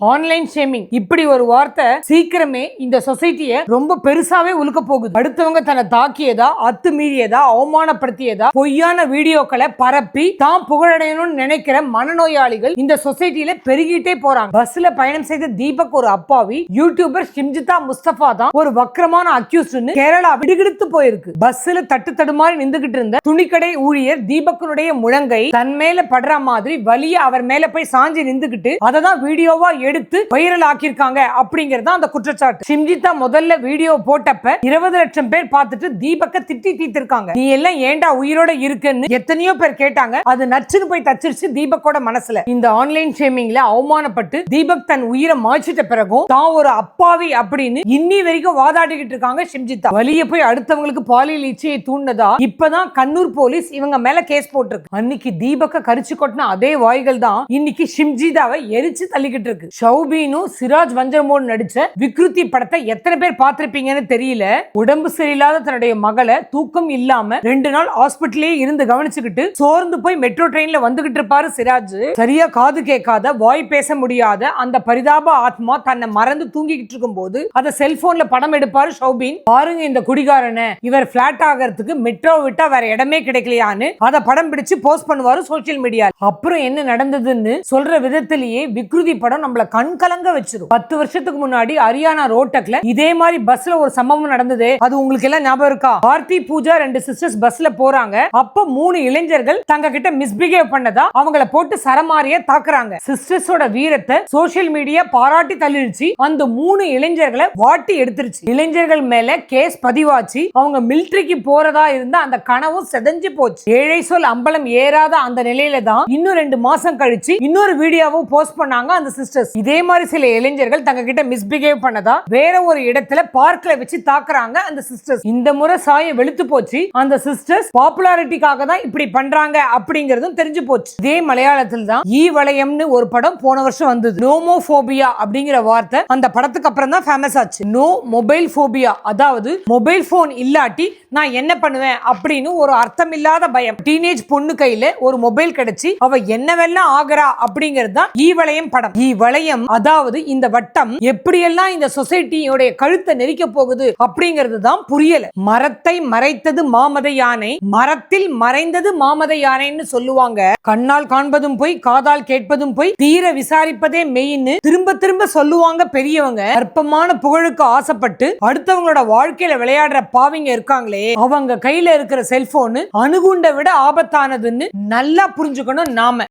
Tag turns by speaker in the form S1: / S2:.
S1: Online shaming இப்படி ஒரு வார்த்தை சீக்கிரமே இந்த சொசைட்டிய ரொம்ப பெருசாவே உழுக்க போகுது. அடுத்தவங்க தன்னை தாக்கியதா அத்துமீறியதா அவமானப்படுத்தியதா பொய்யான வீடியோக்களை பரப்பி தான் புகழடையணும்னு நினைக்கிற மனநோயாளிகள் இந்த சொசைட்டியில பெருகிட்டே போறாங்க. பஸ்ல பயணம் செய்த தீபக் ஒரு அப்பாவி யூடியூபர் ஷிம்ஜிதா முஸ்தபா தான் ஒரு வக்கரமான அக்யூஸ்ட்னு கேரளா விடுகிடுத்து போயிருக்கு. பஸ்ல தட்டு தடுமாறி நின்றுகிட்டு இருந்த துணிக்கடை ஊழியர் தீபக்கனுடைய முழங்கை தன் மேல படுற மாதிரி வலிய அவர் மேல போய் சாஞ்சி நின்றுகிட்டு அதை தான் வீடியோவா எடுத்து வைரல் ஆக்கியிருக்காங்க அப்படிங்கறது தான் அந்த குற்றச்சாட்டு. சிம்ஜிதா முதல்ல வீடியோ போட்டப்ப இருபது லட்சம் பேர் பார்த்துட்டு தீபக்க திட்டி தீர்த்திருக்காங்க. நீ எல்லாம் ஏன்டா உயிரோட இருக்குன்னு எத்தனையோ பேர் கேட்டாங்க. அது நச்சுன்னு போய் தச்சிருச்சு தீபக்கோட மனசுல. இந்த ஆன்லைன் ஷேமிங்ல அவமானப்பட்டு தீபக் தன் உயிரை மாய்ச்சிட்ட பிறகும் தான் ஒரு அப்பாவி அப்படின்னு இன்னி வரைக்கும் வாதாடிக்கிட்டு இருக்காங்க ஷிம்ஜிதா வழிய போய் அடுத்தவங்களுக்கு பாலியல் இச்சையை தூண்டதா இப்பதான் கண்ணூர் போலீஸ் இவங்க மேல கேஸ் போட்டிருக்கு. அன்னைக்கு தீபக்க கரிச்சு கொட்டின அதே வாய்கள் தான் இன்னைக்கு ஷிம்ஜிதாவை எரிச்சு தள்ளிக்கிட்டு இருக்கு. ஷௌபீனும் சிராஜ் வஞ்சரமோடு நடிச்ச விக்ருதி படத்தை எத்தனை பேர் பார்த்திருப்பீங்கன்னு தெரியல. உடம்பு சரியில்லாத தன்னுடைய மகளை தூக்கம் இல்லாம ரெண்டு நாள் ஹாஸ்பிட்டலே இருந்து கவனிச்சுக்கிட்டு சோர்ந்து போய் மெட்ரோ ட்ரெயின்ல வந்துகிட்டு இருப்பாரு சிராஜ். சரியா காது கேட்காத வாய் பேச முடியாத அந்த பரிதாப ஆத்மா தன்னை மறந்து தூங்கிக்கிட்டு இருக்கும் போது அத செல்போன்ல படம் எடுப்பாரு ஷௌபின். பாருங்க இந்த குடிகாரனை இவர் பிளாட் ஆகிறதுக்கு மெட்ரோ விட்டா வேற இடமே கிடைக்கலையான்னு அதை படம் பிடிச்சு போஸ்ட் பண்ணுவாரு சோசியல் மீடியா அப்புறம் என்ன நடந்ததுன்னு சொல்ற விதத்திலேயே விக்ருதி படம் நம்மள கண் கலங்க வச்சிடும் பத்து வருஷத்துக்கு முன்னாடி ஹரியானா ரோட்டக்ல இதே மாதிரி பஸ்ல ஒரு சம்பவம் நடந்தது. அது உங்களுக்கு எல்லாம் ஞாபகம் இருக்கா? ஆர்த்தி பூஜா ரெண்டு சிஸ்டர்ஸ் பஸ்ல போறாங்க. அப்ப மூணு இளைஞர்கள் தங்க கிட்ட மிஸ்பிஹேவ் பண்ணதா? அவங்கள போட்டு சரமாரிய தாக்குறாங்க. சிஸ்டர்ஸோட வீரத்தை சோசியல் மீடியா பாராட்டி தள்ளிடுச்சு. அந்த மூணு இளைஞர்களை வாட்டி எடுத்துருச்சு. இளைஞர்கள் மேல கேஸ் பதிவாச்சு. அவங்க மிலிட்டரிக்கு போறதா இருந்தா அந்த கனவும் செதஞ்சு போச்சு. ஏழை சொல் அம்பலம் ஏறாத அந்த நிலையில தான் இன்னும் ரெண்டு மாசம் கழிச்சு இன்னொரு வீடியோவும் போஸ்ட் பண்ணாங்க அந்த சிஸ்டர்ஸ் இதே மாதிரி சில இளைஞர்கள் தங்க கிட்ட மிஸ்பிஹேவ் பண்ணதா? வேற ஒரு இடத்துல பார்க்ல வச்சு தாக்குறாங்க அந்த சிஸ்டர்ஸ் இந்த முறை சாயம் வெளுத்து போச்சு. அந்த சிஸ்டர்ஸ் பாப்புலாரிட்டிக்காக தான் இப்படி பண்றாங்க அப்படிங்கறதும் தெரிஞ்சு போச்சு. இதே மலையாளத்தில் தான் ஈ வளையம்னு ஒரு படம் போன வருஷம் வந்தது. நோமோபோபியா அப்படிங்கிற வார்த்தை அந்த படத்துக்கு அப்புறம் தான் ஃபேமஸ் ஆச்சு. நோ மொபைல் போபியா அதாவது மொபைல் போன் இல்லாட்டி நான் என்ன பண்ணுவேன் அப்படின்னு ஒரு அர்த்தமில்லாத பயம். டீனேஜ் பொண்ணு கையில ஒரு மொபைல் கிடைச்சு அவ என்னவெல்லாம் ஆகுறா அப்படிங்கிறது தான் ஈ வளையம் படம். ஈ வளையம் அதாவது இந்த வட்டம் எப்படியெல்லாம் இந்த சொசைட்டியோட கழுத்தை நெரிக்க போகுது அப்படிங்கிறது தான் புரியல. மரத்தை மறைத்தது மாமத யானை மரத்தில் மறைந்தது மாமத யானைன்னு சொல்லுவாங்க. கண்ணால் காண்பதும் போய் காதால் கேட்பதும் போய் தீர விசாரிப்பதே மெயின்னு திரும்ப திரும்ப சொல்லுவாங்க பெரியவங்க. அற்பமான புகழுக்கு ஆசைப்பட்டு அடுத்தவங்களோட வாழ்க்கையில விளையாடுற பாவிங்க இருக்காங்களே அவங்க கையில இருக்கிற செல்போனு அணுகுண்டை விட ஆபத்தானதுன்னு நல்லா புரிஞ்சுக்கணும் நாம.